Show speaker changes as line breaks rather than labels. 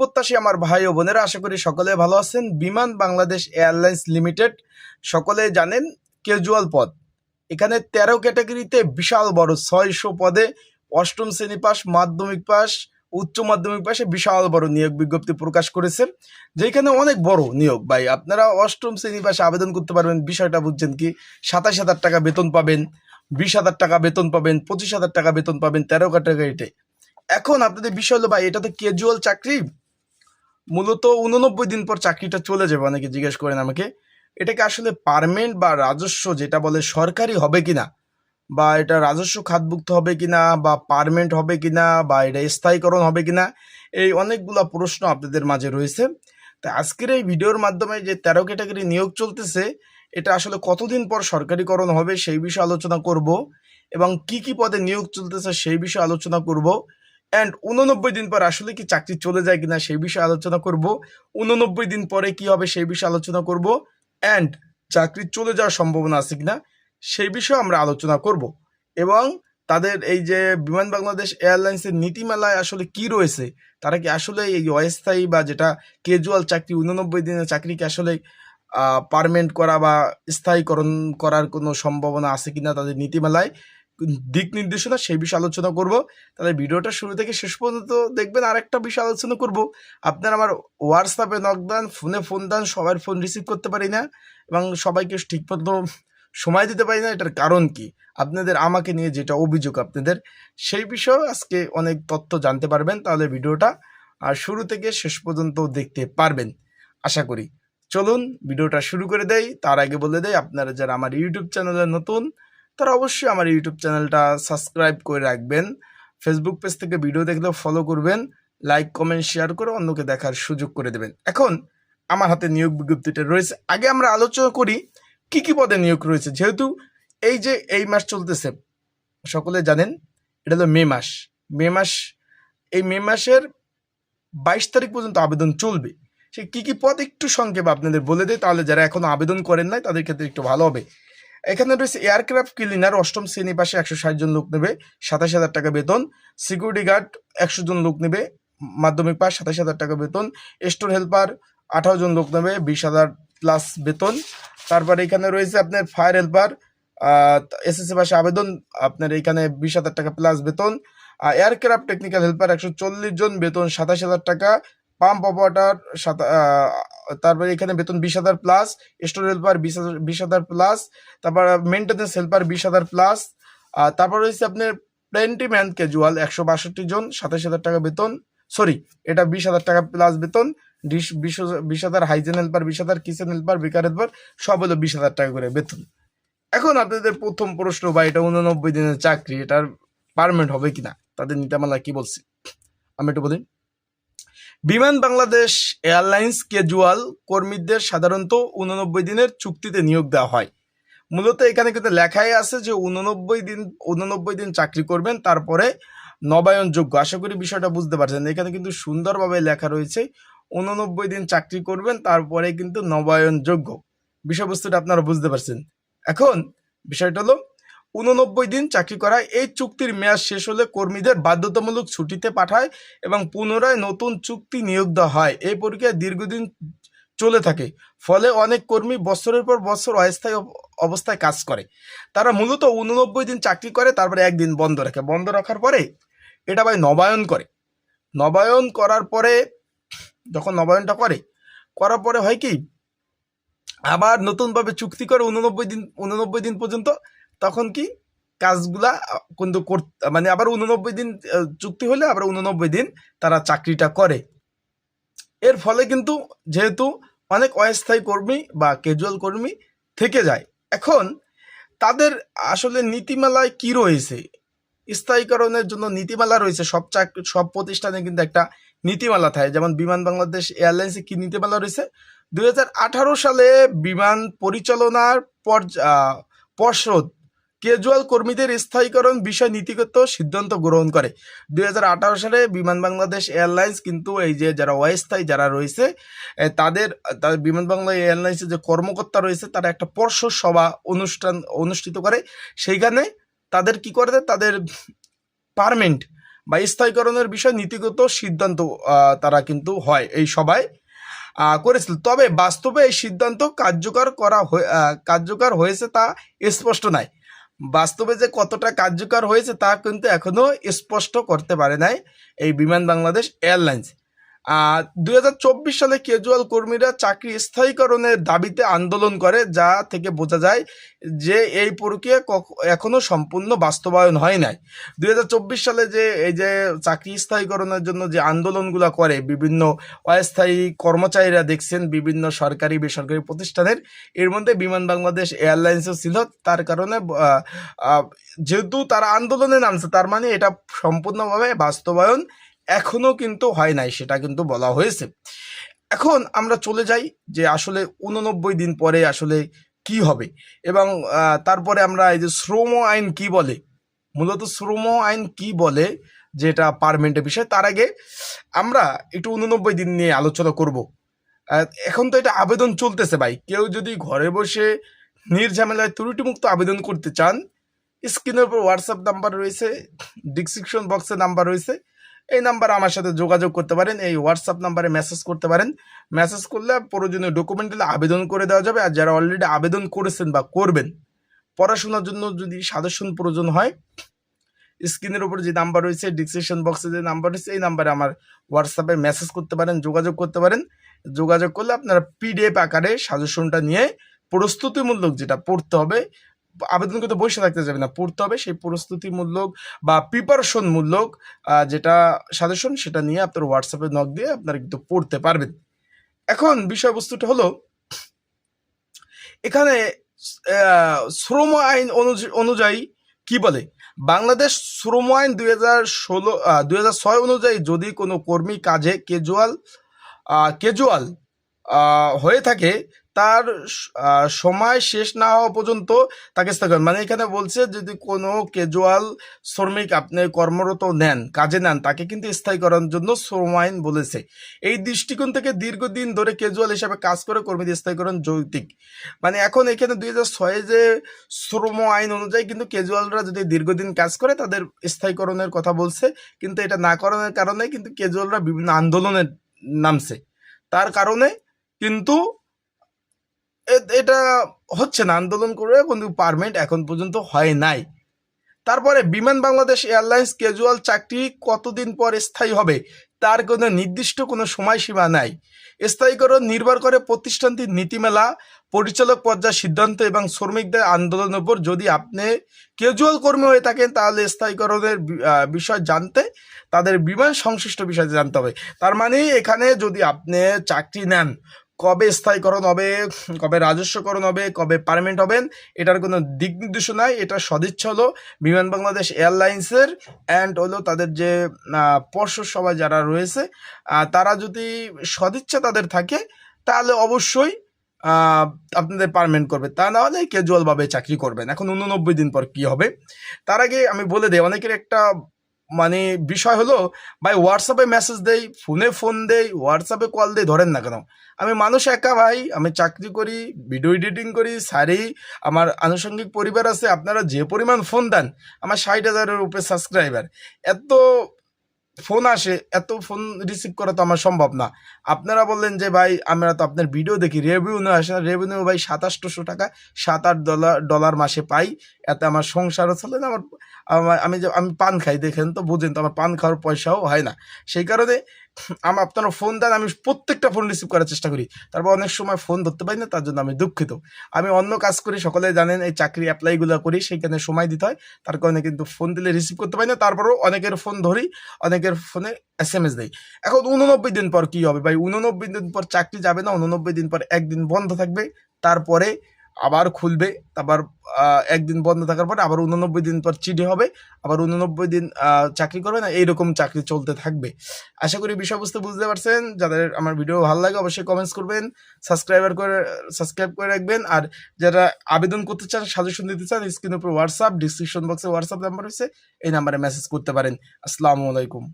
প্রত্যাশী আমার ভাই ও বোনেরা, আশা করি সকলে ভালো আছেন। বিমান বাংলাদেশ এয়ারলাইন্স লিমিটেড, সকলে জানেন ক্যাজুয়াল পদ। এখানে তেরো ক্যাটাগরিতে বিশাল বড় ছয়শো পদে অষ্টম শ্রেণি পাস মাধ্যমিক পাস উচ্চ মাধ্যমিক পাশে বিশাল বড় নিয়োগ বিজ্ঞপ্তি প্রকাশ করেছে যেখানে অনেক বড় নিয়োগ। ভাই, আপনারা অষ্টম শ্রেণি পাশে আবেদন করতে পারবেন। বিষয়টা বুঝছেন কি? সাতাশ হাজার টাকা বেতন পাবেন, বিশ হাজার টাকা বেতন পাবেন, পঁচিশ হাজার টাকা বেতন পাবেন তেরো ক্যাটাগরিতে। এখন আপনাদের বিষয় হলো, ভাই এটা তো ক্যাজুয়াল চাকরি? মূলত উননব্বই দিন পর চাকরিটা চলে যাবে, অনেকে জিজ্ঞেস করেন আমাকে। এটাকে আসলে পারমেন্ট বা রাজস্ব যেটা বলে সরকারি হবে কিনা, বা এটা রাজস্ব খাতভুক্ত হবে কিনা, বা পারমেন্ট হবে কিনা, বা এটা স্থায়ীকরণ হবে কিনা, এই অনেকগুলো প্রশ্ন আপনাদের মাঝে রয়েছে। তা আজকের এই ভিডিওর মাধ্যমে যে তেরো ক্যাটাগরি নিয়োগ চলতেছে, এটা আসলে কতদিন পর সরকারিকরণ হবে সেই বিষয়ে আলোচনা করব এবং কি কি পদে নিয়োগ চলতেছে সেই বিষয়ে আলোচনা করব। অ্যান্ড উননব্বই দিন পর আসলে কি চাকরি চলে যায় কিনা সেই বিষয়ে আলোচনা করব। উননব্বই দিন পরে কি হবে সেই বিষয়ে আলোচনা করব। অ্যান্ড চাকরি চলে যাওয়ার সম্ভাবনা আছে কিনা সেই বিষয়ে আমরা আলোচনা করব। এবং তাদের এই যে বিমান বাংলাদেশ এয়ারলাইন্সের নীতিমালায় আসলে কি রয়েছে, তারা কি আসলে এই অস্থায়ী বা যেটা ক্যাজুয়াল চাকরি, উননব্বই দিনের চাকরিকে আসলে পারমেন্ট করা বা স্থায়ীকরণ করার কোনো সম্ভাবনা আছে কিনা তাদের নীতিমালায় দিক নির্দেশনা, সেই বিষয়ে আলোচনা করব। তাহলে ভিডিওটা শুরু থেকে শেষ পর্যন্ত দেখবেন আর একটা বিষয় আলোচনা করব। আপনার আমার হোয়াটসঅ্যাপে নক দেন ফোনে ফোন দেন সবার ফোন রিসিভ করতে পারি না এবং সবাইকে ঠিকমতো সময় দিতে পারি না, এটার কারণ কি? আপনাদের, আমাকে নিয়ে যেটা অভিযোগ আপনাদের, সেই বিষয়ে আজকে অনেক তথ্য জানতে পারবেন। তাহলে ভিডিওটা আর শুরু থেকে শেষ পর্যন্ত দেখতে পারবেন, আশা করি। চলুন, ভিডিওটা শুরু করে দেই। তার আগে বলে দেই, আপনারা যারা আমার ইউটিউব চ্যানেলে নতুন তারা অবশ্যই আমার ইউটিউব চ্যানেলটা সাবস্ক্রাইব করে রাখবেন। ফেসবুক পেজ থেকে ভিডিও দেখলেও ফলো করবেন লাইক কমেন্ট শেয়ার করে অন্যকে দেখার সুযোগ করে দেবেন। এখন আমার হাতে নিয়োগ বিজ্ঞপ্তিটা রয়েছে। আগে আমরা আলোচনা করি কি কি পদে নিয়োগ রয়েছে। যেহেতু এই যে এই মাস চলতেছে, সকলে জানেন, এটা হলো মে মাস। মে মাস, এই মে মাসের বাইশ তারিখ পর্যন্ত আবেদন চলবে। সে কি কি পদ একটু সংক্ষেপে আপনাদের বলে দেয় তাহলে যারা এখনও আবেদন করেন নাই, তাদের ক্ষেত্রে একটু ভালো হবে। এখানে রয়েছে এয়ারক্রাফট ক্লিনার অষ্টম শ্রেণি পাশে একশো ষাট জন লোক নেবে, সাতাশ হাজার টাকা বেতন। সিকিউরিটি গার্ড একশো জন লোক নেবে, মাধ্যমিক পাস সাতাশ হাজার টাকা বেতন। স্টোর হেল্পার আঠারো জন লোক নেবে, বিশ হাজার প্লাস বেতন। তারপরে এখানে রয়েছে আপনার ফায়ার হেল্পার এসএসসি পাশে আবেদন, আপনার এখানে বিশ হাজার টাকা প্লাস বেতন। এয়ারক্রাফট টেকনিক্যাল হেল্পার একশো চল্লিশ জন, বেতন সাতাশ হাজার টাকা। পাম্প অপারেটার তারপরে এখানে বেতন বিশ হাজার প্লাস স্টোর হেল্পার বিশ হাজার প্লাস তারপর মেনটেন্যান্স হেল্পার বিশ হাজার প্লাস তারপর রয়েছে আপনার প্লেন্টি ম্যান ক্যাজুয়াল একশো বাষট্টি জন, সাতাশ হাজার টাকা বেতন সরি এটা বিশ হাজার টাকা প্লাস বেতন, বিশ হাজার হাইজেন হেল্পার বিশ হাজার কিচেন হেল্পার বেকার হেল্পার সব হলো বিশ হাজার টাকা করে বেতন। এখন আপনাদের প্রথম প্রশ্ন, বা এটা উননব্বই দিনের চাকরি, এটার পারমেন্ট হবে কিনা? তাদের নীতিমালা কি বলছে? আমি একটু বলি। বিমান বাংলাদেশ এয়ারলাইন্স ক্যাজুয়াল কর্মীদের সাধারণত উননব্বই দিনের চুক্তিতে নিয়োগ দেওয়া হয়। মূলত এখানে কিন্তু লেখাই আছে যে উননব্বই দিন উননব্বই দিন চাকরি করবেন, তারপরে নবায়নযোগ্য। আশা করি বিষয়টা বুঝতে পারছেন। এখানে কিন্তু সুন্দরভাবে লেখা রয়েছে, উননব্বই দিন চাকরি করবেন, তারপরে কিন্তু নবায়নযোগ্য। বিষয়বস্তুটা আপনারা বুঝতে পারছেন। এখন বিষয়টা হলো উননব্বই দিন চাকরি করা এই চুক্তির মেয়াদ শেষ হলে কর্মীদের বাধ্যতামূলক ছুটিতে পাঠায় এবং পুনরায় নতুন চুক্তি নিয়োগ দেওয়া হয়। এই প্রক্রিয়া দীর্ঘদিন চলে থাকে, ফলে অনেক কর্মী বছরের পর বছর অস্থায়ী অব- অবস্থায় কাজ করে। তারা মূলত উননব্বই দিন চাকরি করে, তারপরে একদিন বন্ধ রাখে। বন্ধ রাখার পরে এটা ভাই নবায়ন করে। নবায়ন করার পরে, যখন নবায়নটা করে, করার পরে হয় কি, আবার নতুনভাবে চুক্তি করে উননব্বই দিন উননব্বই দিন পর্যন্ত তখন কি কাজগুলা কিন্তু মানে আবার উননব্বই দিন চুক্তি হলে আবার উননব্বই দিন তারা চাকরিটা করে। এর ফলে কিন্তু যেহেতু অনেক অস্থায়ী কর্মী বা ক্যাজুয়াল কর্মী থেকে যায়। এখন তাদের আসলে নীতিমালায় কি রয়েছে? স্থায়ীকরণের জন্য নীতিমালা রয়েছে। সব চাকরি সব প্রতিষ্ঠানে কিন্তু একটা নীতিমালা থাকে। যেমন বিমান বাংলাদেশ এয়ারলাইন্সে কি নীতিমালা রয়েছে? দুই হাজার আঠারো সালে বিমান পরিচালনার পর্য- পর্ষদ ক্যাজুয়াল কর্মীদের স্থায়ীকরণ বিষয় নীতিগত সিদ্ধান্ত গ্রহণ করে। দু হাজার আঠারো সালে বিমান বাংলাদেশ এয়ারলাইন্স কিন্তু এই যে যারা অস্থায়ী যারা রয়েছে তাদের তাদের বিমান বাংলা এয়ারলাইন্সের যে কর্মকর্তা রয়েছে তারা একটা পর্ষদ সভা অনুষ্ঠান অনুষ্ঠিত করে। সেইখানে তাদের কি করে? তাদের পারমেন্ট বা স্থায়ীকরণের বিষয়ে নীতিগত সিদ্ধান্ত তারা কিন্তু হয় এই আহ, করেছিল। তবে বাস্তবে এই সিদ্ধান্ত কার্যকর করা কার্যকর হয়েছে তা স্পষ্ট নাই বাস্তবে যে কতটা কার্যকর হয়েছে তা কিন্তু এখনও স্পষ্ট করতে পারে নাই এই বিমান বাংলাদেশ এয়ারলাইন্স। দুই হাজার চব্বিশ সালে কেজুয়াল কর্মীরা চাকরি স্থায়ীকরণের দাবিতে আন্দোলন করে, যা থেকে বোঝা যায় যে এই প্রক্রিয়া কখ- এখনও সম্পূর্ণ বাস্তবায়ন হয় নাই। দুই হাজার চব্বিশ সালে যে, এই যে চাকরি স্থায়ীকরণের জন্য যে আন্দোলনগুলো করে, বিভিন্ন অস্থায়ী কর্মচারীরা দেখছেন, বিভিন্ন সরকারি, বেসরকারি প্রতিষ্ঠানের, এর মধ্যে বিমান বাংলাদেশ এয়ারলাইন্সও ছিল। তার কারণে যেহেতু তারা আন্দোলনে নামছে, তার মানে এটা সম্পূর্ণভাবে বাস্তবায়ন এখনও কিন্তু হয় নাই, সেটা কিন্তু বলা হয়েছে। এখন আমরা চলে যাই যে আসলে উননব্বই দিন পরে আসলে কি হবে এবং তারপরে আমরা এই যে শ্রম আইন কি বলে, মূলত শ্রম আইন কি বলে যেটা পারমেন্টের বিষয়, তার আগে আমরা একটু উননব্বই দিন নিয়ে আলোচনা করব। এখন তো এটা আবেদন চলতেছে ভাই, কেউ যদি ঘরে বসে নির্ঝামেলায় ত্রুটিমুক্ত আবেদন করতে চান, স্ক্রিনের উপর হোয়াটসঅ্যাপ নাম্বার রয়েছে ডিসক্রিপশন বক্সে নাম্বার রয়েছে এই নাম্বারে আমার সাথে যোগাযোগ করতে পারেন, এই হোয়াটসঅ্যাপ নাম্বারে মেসেজ করতে পারেন। মেসেজ করলে প্রয়োজনীয় ডকুমেন্ট দিলে আবেদন করে দেওয়া যাবে আর যারা অলরেডি আবেদন করেছেন বা করবেন, পড়াশোনার জন্য যদি সাজেশন প্রয়োজন হয়, স্ক্রিনের উপর যে নাম্বার রয়েছে ডিসক্রিপশন বক্সে যে নাম্বার রয়েছে, এই নাম্বারে আমার হোয়াটসঅ্যাপে মেসেজ করতে পারেন, যোগাযোগ করতে পারেন। যোগাযোগ করলে আপনারা পিডিএফ আকারে সাজেশনটা নিয়ে প্রস্তুতিমূলক যেটা পড়তে হবে আবেদন করতে বসে থাকতে যাবে না। পড়তে হবে সেই প্রস্তুতিমূলক বা প্রিপারেশন মূলক যেটা সাজেশন সেটা নিয়ে আপনার হোয়াটসঅ্যাপে নক দিয়ে আপনারা কিন্তু পড়তে পারবেন। এখন বিষয়বস্তুটা হলো, এখানে শ্রম আইন অনুয- অনুযায়ী কি বলে? বাংলাদেশ শ্রম আইন দুই হাজার ষোলো দুই হাজার ছয় অনুযায়ী যদি কোনো কর্মী কাজে কেজুয়াল কেজুয়াল হয়ে থাকে তার সময় শেষ না হওয়া পর্যন্ত তাকে স্থগন মানে এখানে বলছে যদি কোনো কেজুয়াল শ্রমিক আপনি কর্মরত নেন, কাজে নেন, তাকে কিন্তু স্থায়ী করার জন্য শ্রম আইন বলেছে। এই দৃষ্টিকোণ থেকে দীর্ঘদিন ধরে কেজুয়াল হিসাবে কাজ করে কর্মীদের স্থায়ীকরণ যৌক্তিক। মানে এখন এখানে দুই হাজার ছয়ে যে শ্রম আইন অনুযায়ী কিন্তু কেজুয়ালরা যদি দীর্ঘদিন কাজ করে, তাদের স্থায়ীকরণের কথা বলছে। কিন্তু এটা না করানোর কারণে কিন্তু কেজুয়ালরা বিভিন্ন আন্দোলনে নামছে। তার কারণে কিন্তু এটা হচ্ছে না। আন্দোলন করে কিন্তু পারমিট এখন পর্যন্ত হয় নাই। তারপরে বিমান বাংলাদেশ এয়ারলাইন্স ক্যাজুয়াল চাকরি কতদিন পর স্থায়ী হবে, তার কোনো নির্দিষ্ট কোনো সময়সীমা নাই। স্থায়ীকরণ নির্ভর করে প্রতিষ্ঠানটির নীতিমেলা, পরিচালক পর্যায়ের সিদ্ধান্ত এবং শ্রমিকদের আন্দোলনের উপর যদি আপনি ক্যাজুয়াল কর্মী হয়ে থাকেন, তাহলে স্থায়ীকরণের বিষয় জানতে, তাদের বিমান সংশ্লিষ্ট বিষয় জানতে হবে। তার মানে এখানে যদি আপনি চাকরি নেন কবে স্থায়ীকরণ হবে, কবে রাজস্বকরণ হবে, কবে পারমেন্ট হবেন এটার কোনো দিক নির্দেশ নাই, এটা সদিচ্ছা হলো বিমান বাংলাদেশ এয়ারলাইন্সের অ্যান্ড হলো তাদের যে পর্ষদ সভায় যারা রয়েছে তারা যদি সদিচ্ছা তাদের থাকে, তাহলে অবশ্যই আপনাদের পারমেন্ট করবে। তা না হলে ক্যাজুয়ালভাবে চাকরি করবেন। এখন উননব্বই দিন পর কি হবে? তার আগে আমি বলে দিই, অনেকের একটা মানে বিষয় হলো, ভাই হোয়াটসঅ্যাপে মেসেজ দেই ফোনে ফোন দেই হোয়াটসঅ্যাপে কল দেই, ধরেন না কেন? আমি মানুষ একা ভাই, আমি চাকরি করি ভিডিও এডিটিং করি সারি আমার আনুষঙ্গিক পরিবার আছে, আপনারা যে পরিমাণ ফোন দেন, আমার ষাট হাজারের উপরে সাবস্ক্রাইবার এত ফোন আসে, এত ফোন রিসিভ করা তো আমার সম্ভব না। আপনারা বললেন যে, ভাই, আমরা তো আপনার ভিডিও দেখি রেভিনিউ আসে না। রেভিনিউ ভাই সাতাশশো টাকা সাত আট ডলার ডলার মাসে পাই। এতে আমার সংসারও চলে না আমার, আমি যে, আমি পান খাই, দেখেন তো, বুঝেন তো, আমার পান খাওয়ার পয়সাও হয় না। সেই কারণে আপনারা ফোন দেন, আমি প্রত্যেকটা ফোন রিসিভ করার চেষ্টা করি। তারপর অনেক সময় ফোন ধরতে পারি না, তার জন্য আমি দুঃখিত। আমি অন্য কাজ করি সকলে জানেন, এই চাকরি অ্যাপ্লাইগুলো করি, সেইখানে সময় দিতে হয়। তার কারণে কিন্তু ফোন দিলে রিসিভ করতে পারি না, তারপরেও অনেকের ফোন ধরি, অনেকের ফোনে এস এম এস দেয় এখন উননব্বই দিন পর কি হবে ভাই? উননব্বই দিন পর চাকরি যাবে না, উননব্বই দিন পর একদিন বন্ধ থাকবে, তারপরে আবার খুলবে তারপর একদিন বন্ধ থাকার পরে আবার উননব্বই দিন পর চিঠি হবে, আবার উননব্বই দিন চাকরি করবে না, এইরকম চাকরি চলতে থাকবে। আশা করি বিষয়বস্তু বুঝতে পারছেন, যাদের আমার ভিডিও ভালো লাগে অবশ্যই কমেন্টস করবেন সাবস্ক্রাইবার করে সাবস্ক্রাইব করে রাখবেন, আর যারা আবেদন করতে চান সাজেশন দিতে চান স্ক্রিনের উপর হোয়াটসঅ্যাপ ডিসক্রিপশন বক্সে হোয়াটসঅ্যাপ নাম্বার রয়েছে, এই নাম্বারে মেসেজ করতে পারেন। আসসালামু আলাইকুম।